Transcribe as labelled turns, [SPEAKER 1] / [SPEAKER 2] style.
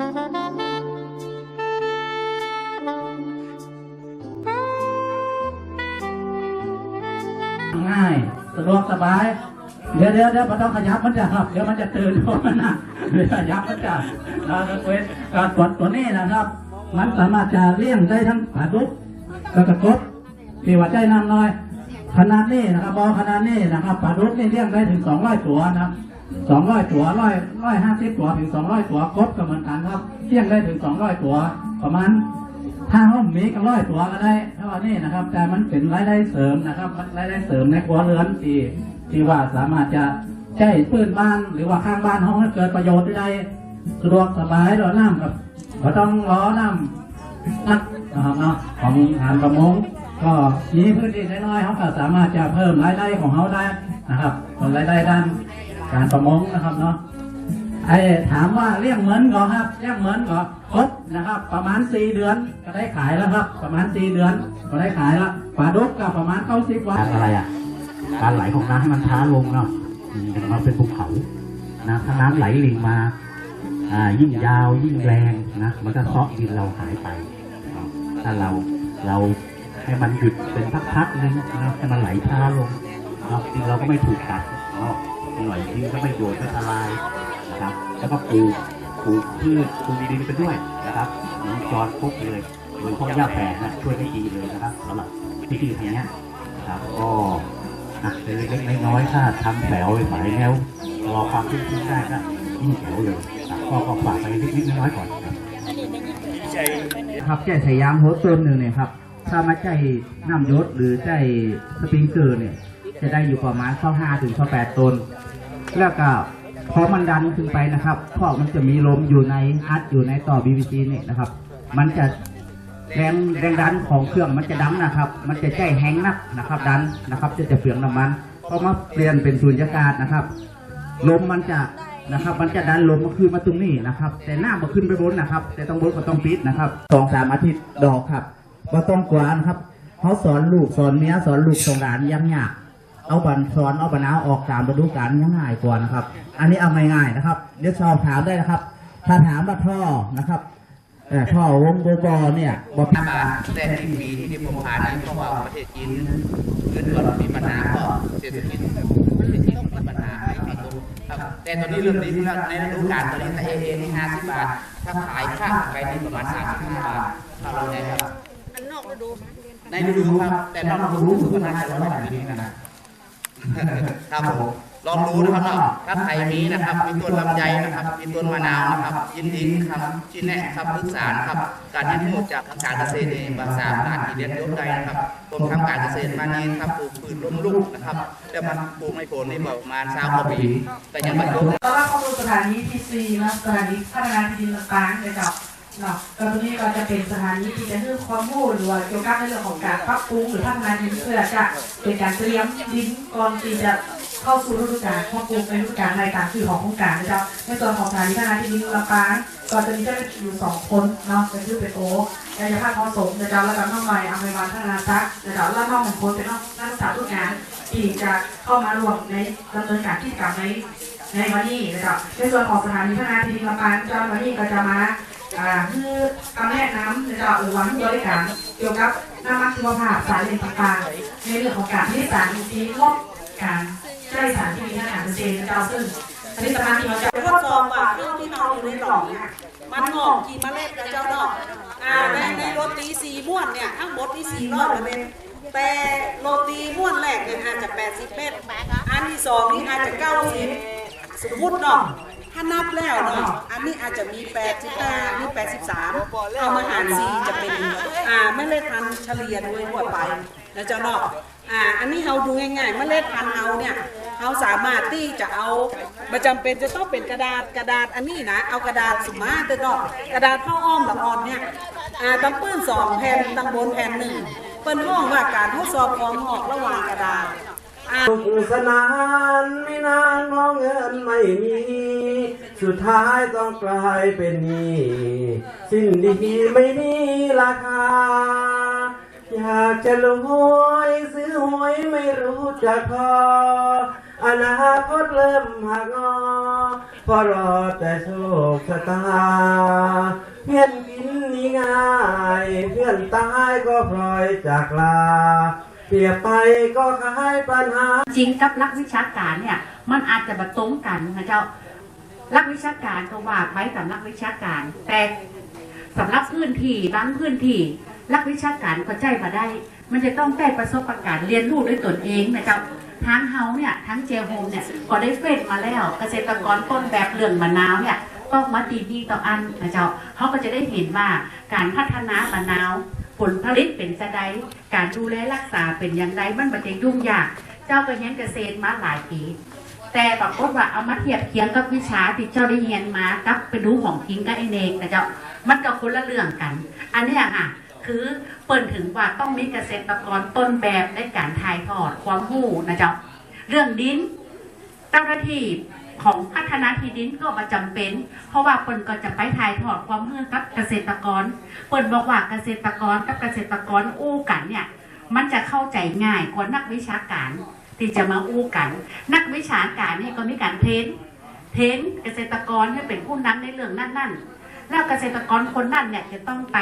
[SPEAKER 1] ง่ายสะดวกสบาย เดี๋ยวเดี๋ยวเดี๋ยวมันต้องขยับมันจะครับ เดี๋ยวมันจะตื่นเพราะมันนะเดี๋ยวขยับมันจะเราจะเวทการกดตัวนี้นะครับ มันสามารถจะเลี้ยงได้ทั้งปาดุกแล้วก็กบที่ว่าใจน้ำน้อยขนาดนี้นะครับบอขนาดนี้นะครับปลาดุกนี่เลี้ยงได้ถึงสองร้อยตัวนะครับ สองร้อยตัวร้อยร้อยห้าสิบตัวถึงสองร้อยตัวกบก็เหมือนกันครับเลี้ยงได้ถึงสองร้อยตัว ประมาณถ้าห้องมีก็ร้อยตัวก็ได้เท่านี้นะครับ แต่มันเป็นรายได้เสริมนะครับรายได้เสริมในครัวเรือนที่ที่ว่าสามารถจะใช้พื้นบ้านหรือว่าข้างบ้านห้องให้เกิดประโยชน์ได้สะดวกสบายรอน้ำกับก็ต้องรอน้ำนักนะครับเนาะของงานประมงก็มีพื้นที่น้อยๆเขาก็สามารถจะเพิ่มรายได้ของเขาได้นะครับเป็นรายได้ด้าน การประมงนะครับเนาะไอ้ถามว่าเลี้ยงเหมือนก่อครับเลี้ยงเหมือนก่อครบนะครับ ประมาณสี่เดือนก็ได้ขายแล้วครับ ประมาณสี่เดือนก็ได้ขายแล้วปลาดุกก็ประมาณเก้าสิบวัน
[SPEAKER 2] การอะไรอะการไหลของน้ำให้มันช้าลงเนาะมันเป็นภูเขานะถ้าน้ำไหลหลิงมาอ่ายิ่งยาวยิ่งแรงนะมันก็เซาะดินเราหายไปถ้าเราเราให้มันหยุดเป็นพักๆนึงนะให้มันไหลช้าลงเนาะดินเราก็ไม่ถูกตัดเนาะ หน่อยดินก็ไม่โยนไม่ทลายนะครับ แล้วก็ปลูกปลูกพืชปลูกดินไปด้วยนะครับวงจรครบเลยโดยพวกหญ้าแฝกนะช่วยได้ดีเลยนะครับสำหรับพิธีทางเนี้ยครับก็อะเล็กๆน้อยๆถ้าทำแถวไหวแล้วรอความขึ้นขึ้นได้ก็ยิ่งแถวเลยครับก็ก็ฝากไปเล็กๆน้อยๆก่อนครับ
[SPEAKER 3] ครับแก้ใช้ยางโฮสต์ตัวหนึ่งเนี่ยครับถ้ามาใจน้ำยศหรือใจสปริงเกอร์เนี่ยจะได้อยู่ประมาณข้อห้าถึงข้อแปดตน แล้วก็พอมันดันขึ้นไปนะครับเพราะมันจะมีลมอยู่ในอัดอยู่ในต่อ BVC เนี่ยนะครับ มันจะแรงแรงดันของเครื่องมันจะดันนะครับ มันจะใจแห้งนักนะครับ ดันนะครับ จะจะเฟืองน้ำมันพอมาเปลี่ยนเป็นสูญญากาศนะครับ ลมมันจะนะครับ มันจะดันลมมาขึ้นมาตรงนี้นะครับ แต่หน้ามาขึ้นไปบนนะครับ แต่ต้องบนก็ต้องปิดนะครับสองสามอาทิตย์ดอกครับก็ต้องกวานครับเขาสอนลูกสอนเมียสอนลูกสอนหลานยังยาก เอาบันสอนเอาบันเอาออกตามฤดูกาลยังง่ายกว่านะครับ อันนี้เอาง่ายๆนะครับเดี๋ยวสอบถามได้นะครับ ถ้าถามว่าท่อนะครับเอ่อท่อวงโบบอเนี่ยบอ
[SPEAKER 4] ถ้ามาแต่ที่ปีที่ผมผ่านนี้เพราะว่าประเทศจีนเงินก่อนมีปัญหาก็เศรษฐกิจประเทศจีนมีปัญหาไม่มีตัวครับแต่ตอนนี้เริ่มดีขึ้นแล้วในฤดูกาลตอนนี้ถ้าเอเอนี่ห้าสิบบาท ถ้าขายข้างไปนี่ประมาณสามสิบห้าบาทถ้าเราได้ครับในฤดูครับแต่นอกฤดูรู้สึกว่าน่าจะร้อยกว่านี้นะ ครับผมลองดูนะครับเนาะถ้าใครมีนะครับ มีต้นลำไยนะครับ มีต้นมะนาวนะครับ ยินดีครับชินแนะครับปรึกษานะครับ การที่พูดจากทางการเกษตรในภาษาการที่เรียนรู้ได้นะครับกรมทางการเกษตรมานี่ครับปลูกพืชล้มลุกนะครับแต่มันปลูกไม่ผลนี่ประมาณสามกว่าปีแต่ยังไม่จบ
[SPEAKER 5] ก็ว่าข้อมูลสถานีที่ซีนะสถานีพัฒนาที่ดินต่างๆเลยครับ เนาะก็ตรงนี้เราจะเป็นสถานีที่จะให้ความรู้หรือว่าเกี่ยวกับในเรื่องของการปรับปรุงหรือพัฒนาดินเพื่อจะเป็นการเตรียมดินก่อนที่จะเข้าสู่ฤดูกาลควบคุมในฤดูกาลในการคือของโครงการนะครับในส่วนของสถานีพัฒนาที่ดินลำปางก็จะมีเจ้าหน้าที่อยู่สองคนเนาะเป็นชื่อเป็นโอ๊คกายภาพเหมาะสมนะครับแล้วก็น้องใหม่อเมริวันพัฒนาทักษ์นะครับแล้วน้องหนึ่งคนเป็นน้องนักศึกษาทุกงานที่จะเข้ามารวมในดำเนินการกิจกรรมในในวันนี้นะครับในส่วนของสถานีพัฒนาที่ดินลำปางเจ้าวันนี้ก็จะมา อ่าคือคำแนะนำนะครับหรือวันบริการเกี่ยวกับน้ำมันชีวภาพสารเลี่ยงต่างๆในเรื่องของการที่สารที่ลดการใช้สารที่มีทางการเกษตรนะครับซึ่งผลิตภัณฑ์ที่เราจะ
[SPEAKER 6] ทดสอบว่าเรื่องที่เราอยู่ในหลอดเนี่ยมันงอกกี่เมล็ดนะเจ้าดอกอ่าในในโรตีสีม่วนเนี่ยทั้งหมดที่สี่รอบเลยเป็นแต่โรตีม่วนแรกเนี่ยอาจจะ80 เม็ดอันที่สองนี่อาจจะ90สมมุติเนาะ ถ้านับแล้วเนาะอันนี้อาจจะมี85อันนี้83เอามาหารสี่จะเป็นอ่าเมล็ดพันธุ์เฉลี่ยโดยทั่วไปนะเจ้าเนาะอ่าอันนี้เราดูง่ายๆเมล็ดพันธุ์เราเนี่ยเราสามารถที่จะเอาไม่จำเป็นจะต้องเป็นกระดาษกระดาษอันนี้นะเอากระดาษสุมาเตอร์ดอกกระดาษผ้าอ้อมละอ่อนเนี่ยอ่าตั้งปื้นสองแผ่นตั้งบนแผ่นหนึ่งเปิ้นห้องว่าการทดสอบความหอกระหว่างกระดาษอ่า
[SPEAKER 7] สนานไม่นานมองเงินไม่มี สุดท้ายต้องกลายเป็นหนี้สิ่งดีไม่มีราคา อยากจะรวยซื้อหวยไม่รู้จักพอ อนาคตเริ่มหักงอเพอรอแต่โชคชะตา เพื่อนกินนี่ง่าย เพื่อนตายก็พลอยจากลาเปรียบไปก็คล้ายปัญหา
[SPEAKER 8] จริงกับนักวิชาการเนี่ย มันอาจจะมาตรงกันนะเจ้า นักวิชาการก็ว่าไปกับนักวิชาการ แต่สำหรับพื้นที่บางพื้นที่นักวิชาการก็ใจมาได้ มันจะต้องได้ประสบการณ์เรียนรู้ด้วยตนเองนะจ้าทั้งเฮาเนี่ยทั้งเจโฮมเนี่ยก็ได้เฟดมาแล้วเกษตรกรต้นแบบเรื่องมะนาวเนี่ยต้องมาตีดีต่ออันนะเจ้าเขาก็จะได้เห็นว่าการพัฒนามะนาวผลผลิตเป็นจะใดการดูแลรักษาเป็นอย่างไรมันมันจะยุ่งยาก เจ้าก็เรียนเกษตรมาหลายปี แต่ปรากฏว่าเอามาเทียบเคียงกับวิชาที่เจ้าได้เรียนมากับไปดูของจริงกับไอเนกนะเจ้ามันก็คนละเรื่องกัน อันนี้ค่ะคือเปิดถึงว่าต้องมีเกษตรกรต้นแบบในการถ่ายทอดความรู้นะเจ้าเรื่องดินเจ้าหน้าที่ของพัฒนาที่ดินก็มาจำเป็น เพราะว่าเปิ่นก็จะไปถ่ายทอดความรู้กับเกษตรกรเปิ่นบอกว่าเกษตรกรกับเกษตรกรอู้กันเนี่ยมันจะเข้าใจง่ายกว่านักวิชาการ ที่จะมาอู้กัน นักวิชาการนี่ก็มีการเทรนเทรนเกษตรกรให้เป็นผู้นำในเรื่องนั่นๆแล้วเกษตรกรคนนั้นเนี่ยจะต้องไป